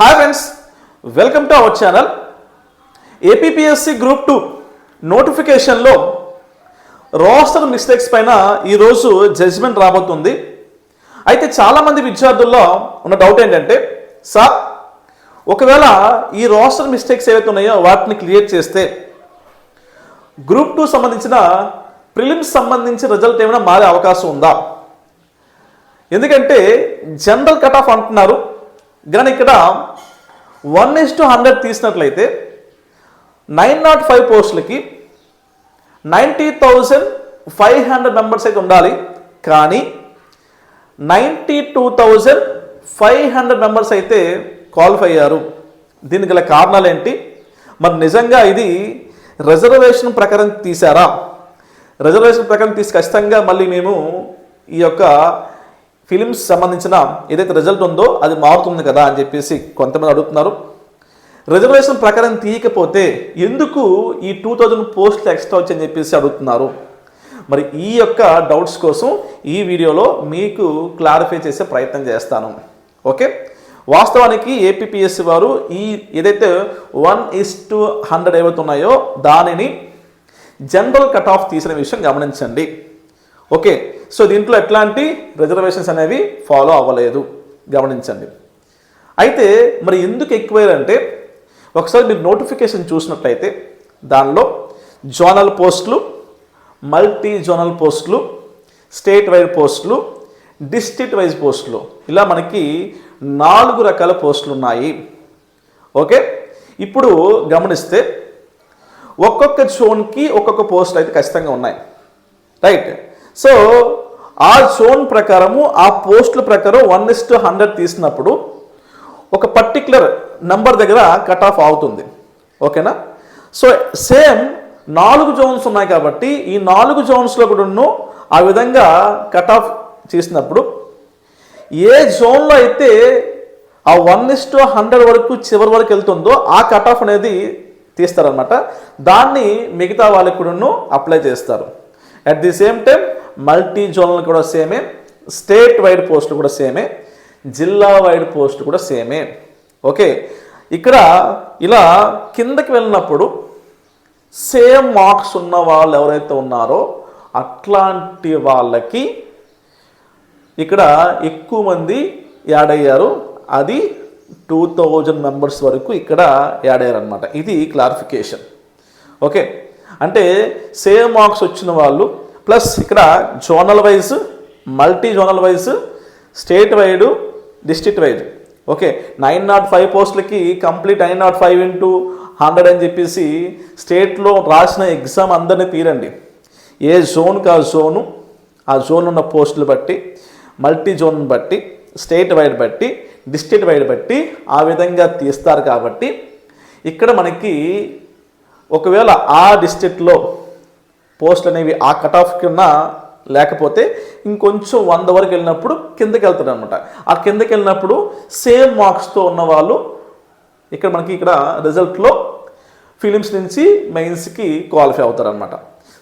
Hi friends welcome to our channel APPSC group two నోటిఫికేషన్లో roster mistakes పైన ఈరోజు judgement రాబోతుంది. అయితే చాలామంది విద్యార్థుల్లో ఉన్న డౌట్ ఏంటంటే సార్ ఒకవేళ ఈ రోస్టర్ మిస్టేక్స్ ఏవైతే ఉన్నాయో వాటిని క్లియర్ చేస్తే గ్రూప్ టూ సంబంధించిన ప్రిలిమ్స్ సంబంధించి రిజల్ట్ ఏమైనా మారే అవకాశం ఉందా? ఎందుకంటే జనరల్ కట్ ఆఫ్ అంటున్నారు. కానీ ఇక్కడ వన్ ఇస్ టు హండ్రెడ్ తీసినట్లయితే నైన్ నాట్ ఫైవ్ పోస్టులకి ninety thousand five hundred members అయితే ఉండాలి. కానీ ninety two thousand five hundred members అయితే క్వాలిఫై అయ్యారు. దీనికి గల కారణాలు ఏంటి? మరి నిజంగా ఇది రిజర్వేషన్ ప్రకారం తీశారా? రిజర్వేషన్ ప్రకారం తీసి ఖచ్చితంగా మళ్ళీ మేము ఈ యొక్క ఫిలిమ్స్ సంబంధించిన ఏదైతే రిజల్ట్ ఉందో అది మారుతుంది కదా అని చెప్పేసి కొంతమంది అడుగుతున్నారు. రిజర్వేషన్ ప్రకారం తీయకపోతే ఎందుకు ఈ టూ థౌజండ్ పోస్టులు ఎక్స్ట్రా వచ్చని చెప్పేసి అడుగుతున్నారు. మరి ఈ యొక్క డౌట్స్ కోసం ఈ వీడియోలో మీకు క్లారిఫై చేసే ప్రయత్నం చేస్తాను. ఓకే వాస్తవానికి ఏపీపీఎస్సీ వారు ఈ ఏదైతే వన్ ఇస్ టు హండ్రెడ్ ఏవైతే ఉన్నాయో దానిని జనరల్ కట్ ఆఫ్ తీసిన విషయం గమనించండి. ఓకే సో దీంట్లో ఎట్లాంటి రిజర్వేషన్స్ అనేవి ఫాలో అవ్వలేదు. గమనించండి. అయితే మరి ఎందుకు ఎక్కువయ్యారంటే ఒకసారి మీరు నోటిఫికేషన్ చూసినట్లయితే దానిలో జోనల్ పోస్టులు మల్టీ జోనల్ పోస్టులు స్టేట్ వైజ్ పోస్టులు డిస్ట్రిక్ట్ వైజ్ పోస్టులు ఇలా మనకి నాలుగు రకాల పోస్టులు ఉన్నాయి. ఓకే ఇప్పుడు గమనిస్తే ఒక్కొక్క జోన్కి ఒక్కొక్క పోస్టులు అయితే ఖచ్చితంగా ఉన్నాయి. రైట్ సో ఆ జోన్ ప్రకారము ఆ పోస్టుల ప్రకారం వన్ ఇస్ టు హండ్రెడ్ తీసినప్పుడు ఒక పర్టికులర్ నంబర్ దగ్గర కట్ ఆఫ్ అవుతుంది. ఓకేనా సో సేమ్ నాలుగు జోన్స్ ఉన్నాయి కాబట్టి ఈ నాలుగు జోన్స్లో కూడా ఆ విధంగా కట్ ఆఫ్ చేసినప్పుడు ఏ జోన్లో అయితే ఆ వన్ ఇస్ టు హండ్రెడ్ వరకు చివరి వరకు వెళ్తుందో ఆ కట్ ఆఫ్ అనేది తీస్తారనమాట దాన్ని మిగతా వాళ్ళకి కూడాను అప్లై చేస్తారు. At the same time multi zonal కూడా సేమే స్టేట్ వైడ్ పోస్ట్ కూడా సేమే జిల్లా వైడ్ పోస్ట్ కూడా సేమే ఓకే ఇక్కడ ఇలా కిందకి వెళ్ళినప్పుడు సేమ్ మార్క్స్ ఉన్న వాళ్ళు ఎవరైతే ఉన్నారో అట్లాంటి వాళ్ళకి ఇక్కడ ఎక్కువ మంది యాడ్ అయ్యారు. అది టూ థౌజండ్ మెంబర్స్ వరకు ఇక్కడ యాడ్ అయ్యారు అనమాట ఇది క్లారిఫికేషన్ ఓకే అంటే సేమ్ మార్క్స్ వచ్చిన వాళ్ళు ప్లస్ ఇక్కడ zonal wise multi zonal wise state wide district wide. Okay nine not five పోస్టులకి complete nine not five into hundred అని చెప్పేసి స్టేట్లో రాసిన ఎగ్జామ్ అందరినీ తీరండి. ఏ జోన్కి ఆ జోను ఆ జోన్ ఉన్న పోస్టులు బట్టి మల్టీ జోన్ బట్టి స్టేట్ వైడ్ బట్టి డిస్ట్రిక్ట్ వైడ్ బట్టి ఆ విధంగా తీస్తారు కాబట్టి ఇక్కడ మనకి ఒకవేళ ఆ డిస్ట్రిక్ట్లో పోస్టులు అనేవి ఆ కట్ ఆఫ్ కింద లేకపోతే ఇంకొంచెం వంద వరకు వెళ్ళినప్పుడు కిందకి వెళ్తాడు అనమాట ఆ కిందకి వెళ్ళినప్పుడు సేమ్ మార్క్స్తో ఉన్న వాళ్ళు ఇక్కడ మనకి ఇక్కడ రిజల్ట్లో ఫిలిమ్స్ నుంచి మెయిన్స్కి క్వాలిఫై అవుతారనమాట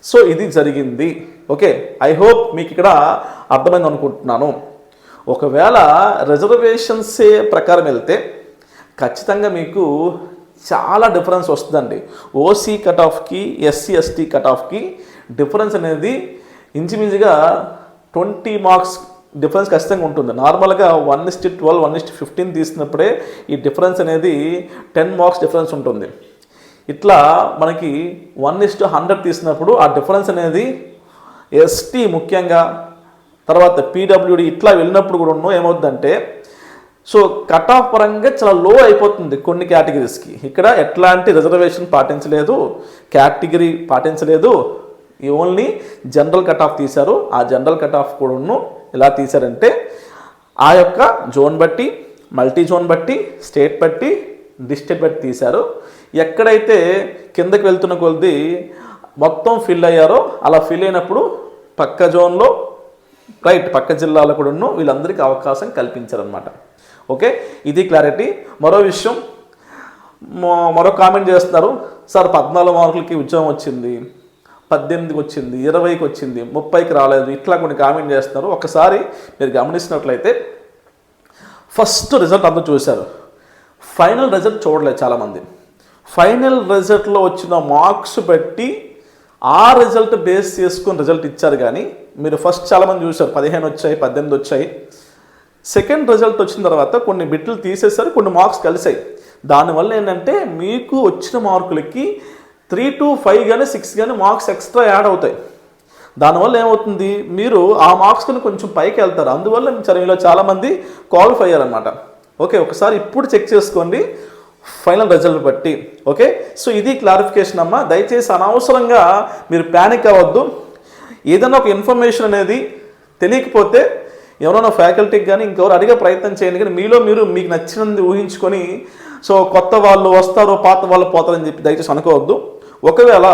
సో ఇది జరిగింది. ఓకే ఐ హోప్ మీకు ఇక్కడ అర్థమైంది అనుకుంటున్నాను. ఒకవేళ రిజర్వేషన్సే ప్రకారం వెళ్తే ఖచ్చితంగా మీకు చాలా డిఫరెన్స్ వస్తుందండి. ఓసీ కట్ ఆఫ్కి ఎస్సీ ఎస్టీ కట్ ఆఫ్కి డిఫరెన్స్ అనేది ఇంచుమించుగా ట్వంటీ మార్క్స్ డిఫరెన్స్ ఖచ్చితంగా ఉంటుంది. నార్మల్గా one is to twelve one is to fifteen తీసినప్పుడే ఈ డిఫరెన్స్ అనేది టెన్ మార్క్స్ డిఫరెన్స్ ఉంటుంది. ఇట్లా మనకి వన్ ఇస్ టు హండ్రెడ్ తీసినప్పుడు ఆ డిఫరెన్స్ అనేది ఎస్టీ ముఖ్యంగా తర్వాత పీడబ్ల్యూడి ఇట్లా వెళ్ళినప్పుడు కూడా ఉన్నో ఏమవుతుందంటే సో కట్ ఆఫ్ పరంగా చాలా లో అయిపోతుంది కొన్ని కేటగిరీస్కి ఇక్కడ ఎట్లాంటి రిజర్వేషన్ పాటించలేదు కేటగిరీ పాటించలేదు. ఓన్లీ జనరల్ కట్ ఆఫ్ తీశారు. ఆ జనరల్ కట్ ఆఫ్ కూడాను ఎలా తీశారంటే ఆ యొక్క జోన్ బట్టి మల్టీ జోన్ బట్టి స్టేట్ బట్టి డిస్ట్రిక్ట్ బట్టి తీశారు. ఎక్కడైతే కిందకి వెళ్తున్న కొద్ది మొత్తం ఫిల్ అయ్యారో అలా ఫిల్ అయినప్పుడు పక్క జోన్లో రైట్ పక్క జిల్లాలో కూడాను వీళ్ళందరికీ అవకాశం కల్పించారనమాట ఓకే? ఇది క్లారిటీ మరో విషయం మరో కామెంట్ చేస్తున్నారు. సార్ పద్నాలుగు మార్కులకి ఉద్యోగం వచ్చింది పద్దెనిమిదికి వచ్చింది ఇరవైకి వచ్చింది ముప్పైకి రాలేదు. ఇట్లా కొన్ని కామెంట్ చేస్తున్నారు. ఒకసారి మీరు గమనించినట్లయితే ఫస్ట్ రిజల్ట్ అందరూ చూశారు. ఫైనల్ రిజల్ట్ చూడలేదు చాలామంది. ఫైనల్ రిజల్ట్లో వచ్చిన మార్క్స్ బట్టి ఆ రిజల్ట్ బేస్ చేసుకొని రిజల్ట్ ఇచ్చారు కానీ మీరు ఫస్ట్ చాలామంది చూశారు. పదిహేను వచ్చాయి పద్దెనిమిది వచ్చాయి. సెకండ్ రిజల్ట్ వచ్చిన తర్వాత కొన్ని బిట్లు తీసేశారు కొన్ని మార్క్స్ కలిసాయి దానివల్ల ఏంటంటే మీకు వచ్చిన మార్కులకి త్రీ టు ఫైవ్ కానీ సిక్స్ కానీ మార్క్స్ ఎక్స్ట్రా యాడ్ అవుతాయి. దానివల్ల ఏమవుతుంది? మీరు ఆ మార్క్స్ని కొంచెం పైకి వెళ్తారు. అందువల్ల చాలా మీలో చాలామంది క్వాలిఫై అయ్యారనమాట ఓకే ఒకసారి ఇప్పుడు చెక్ చేసుకోండి. ఫైనల్ రిజల్ట్ బట్టి. ఓకే సో ఇది క్లారిఫికేషన్ అమ్మా. దయచేసి అనవసరంగా మీరు ప్యానిక్ అవ్వద్దు. ఏదైనా ఒక ఇన్ఫర్మేషన్ అనేది తెలియకపోతే ఎవరైనా ఫ్యాకల్టీకి కానీ ఇంకెవరు అడిగే ప్రయత్నం చేయండి కానీ మీలో మీరు మీకు నచ్చినది ఊహించుకొని సో కొత్త వాళ్ళు వస్తారు పాత వాళ్ళు పోతారని చెప్పి దయచేసి అనుకోవద్దు. ఒకవేళ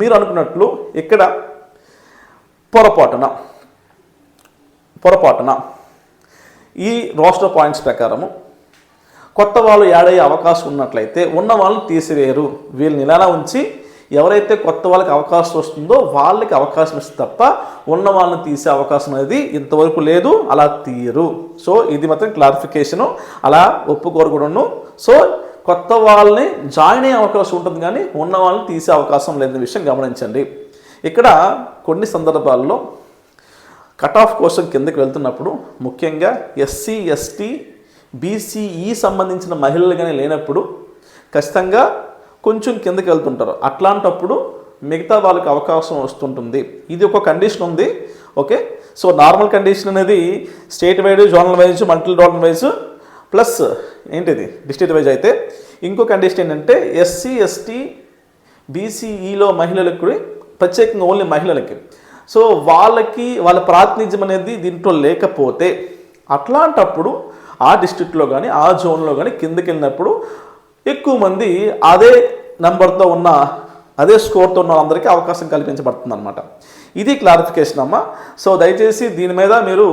మీరు అనుకున్నట్లు ఇక్కడ పొరపాటున పొరపాటున ఈ రోస్టర్ పాయింట్స్ ప్రకారము కొత్త వాళ్ళు యాడ్ అయ్యే అవకాశం ఉన్నట్లయితే ఉన్న వాళ్ళని తీసివేయరు. వీళ్ళని ఇలా ఉంచి ఎవరైతే కొత్త వాళ్ళకి అవకాశం వస్తుందో వాళ్ళకి అవకాశం ఇస్తే తప్ప ఉన్న వాళ్ళని తీసే అవకాశం అనేది ఇంతవరకు లేదు అలా తీయరు. సో ఇది మాత్రం క్లారిఫికేషను అలా ఒప్పుకోరు కూడాను సో కొత్త వాళ్ళని జాయిన్ అయ్యే అవకాశం ఉంటుంది కానీ ఉన్న వాళ్ళని తీసే అవకాశం లేదనే విషయం గమనించండి. ఇక్కడ కొన్ని సందర్భాల్లో కట్ ఆఫ్ కోసం కిందకి వెళ్తున్నప్పుడు ముఖ్యంగా ఎస్సీ ఎస్టీ బీసీఈ సంబంధించిన మహిళలు కానీ లేనప్పుడు ఖచ్చితంగా కొంచెం కిందకి వెళ్తుంటారు. అట్లాంటప్పుడు మిగతా వాళ్ళకి అవకాశం వస్తుంటుంది. ఇది ఒక కండిషన్ ఉంది. ఓకే? సో నార్మల్ కండిషన్ అనేది state wide zonal wise multi zonal wise plus ఏంటిది? డిస్ట్రిక్ట్ వైజ్ అయితే ఇంకో కండిషన్ ఏంటంటే ఎస్సీ ఎస్టీ బీసీఈలో మహిళలకు కూడా ప్రత్యేకంగా ఓన్లీ మహిళలకి. సో వాళ్ళకి వాళ్ళ ప్రాతినిధ్యం అనేది దీంట్లో లేకపోతే అట్లాంటప్పుడు ఆ డిస్ట్రిక్ట్లో కానీ ఆ జోన్లో కానీ కిందకి వెళ్ళినప్పుడు ఎక్కువ మంది అదే నెంబర్తో ఉన్న అదే స్కోర్తో ఉన్న అందరికీ అవకాశం కల్పించబడుతుంది అనమాట ఇది క్లారిఫికేషన్ అమ్మ. సో దయచేసి దీని మీద మీరు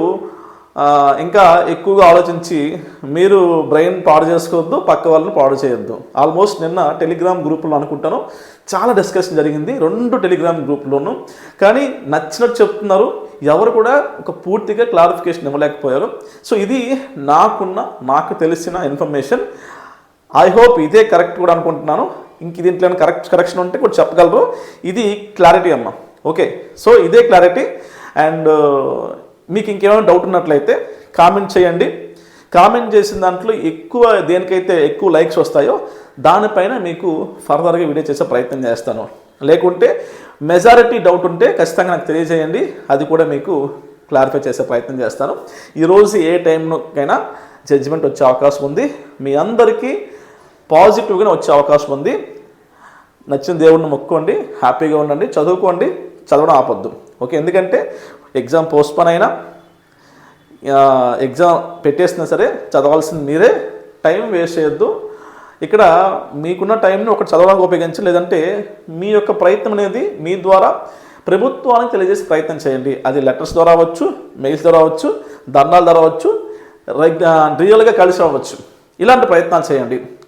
ఇంకా ఎక్కువగా ఆలోచించి మీరు బ్రెయిన్ పాడు చేసుకోవద్దు పక్క వాళ్ళని పాడు చేయొద్దు. ఆల్మోస్ట్ నిన్న టెలిగ్రామ్ గ్రూప్లో అనుకుంటాను. చాలా డిస్కషన్ జరిగింది. రెండు టెలిగ్రామ్ గ్రూప్లోనూ కానీ నచ్చినట్టు చెప్తున్నారు. ఎవరు కూడా ఒక పూర్తిగా క్లారిఫికేషన్ ఇవ్వలేకపోయారు. సో ఇది నాకున్న నాకు తెలిసిన ఇన్ఫర్మేషన్. ఐ హోప్ ఇదే కరెక్ట్ కూడా అనుకుంటున్నాను. ఇంక దీంట్లో కరెక్ట్ కరెక్షన్ ఉంటే కూడా చెప్పగలరు. ఇది క్లారిటీ అమ్మ. ఓకే సో ఇదే క్లారిటీ అండ్ uh, మీకు ఇంకేమైనా డౌట్ ఉన్నట్లయితే కామెంట్ చేయండి. కామెంట్ చేసిన దాంట్లో ఎక్కువ దేనికైతే ఎక్కువ లైక్స్ వస్తాయో దానిపైన మీకు ఫర్దర్గా వీడియో చేసే ప్రయత్నం చేస్తాను. లేకుంటే మెజారిటీ డౌట్ ఉంటే ఖచ్చితంగా నాకు తెలియజేయండి. అది కూడా మీకు క్లారిఫై చేసే ప్రయత్నం చేస్తాను. ఈరోజు ఏ టైంకైనా జడ్జిమెంట్ వచ్చే అవకాశం ఉంది. మీ అందరికీ పాజిటివ్గానే వచ్చే అవకాశం ఉంది. నచ్చిన దేవుడిని మొక్కోండి హ్యాపీగా ఉండండి చదువుకోండి చదవడం ఆపొద్దు. ఓకే ఎందుకంటే ఎగ్జామ్ పోస్ట్పోన్ అయినా ఎగ్జామ్ పెట్టేసినా సరే చదవాల్సింది మీరే టైం వేస్ట్ చేయొద్దు. ఇక్కడ మీకున్న టైంని ఒకటి చదవడానికి ఉపయోగించి లేదంటే మీ యొక్క ప్రయత్నం అనేది మీ ద్వారా ప్రభుత్వానికి తెలియజేసే ప్రయత్నం చేయండి. అది లెటర్స్ ద్వారా అవ్వచ్చు మెయిల్స్ ద్వారా అవ్వచ్చు ధర్నాల ద్వారా అవ్వచ్చు రియల్గా కలిసి అవ్వచ్చు ఇలాంటి ప్రయత్నాలు చేయండి.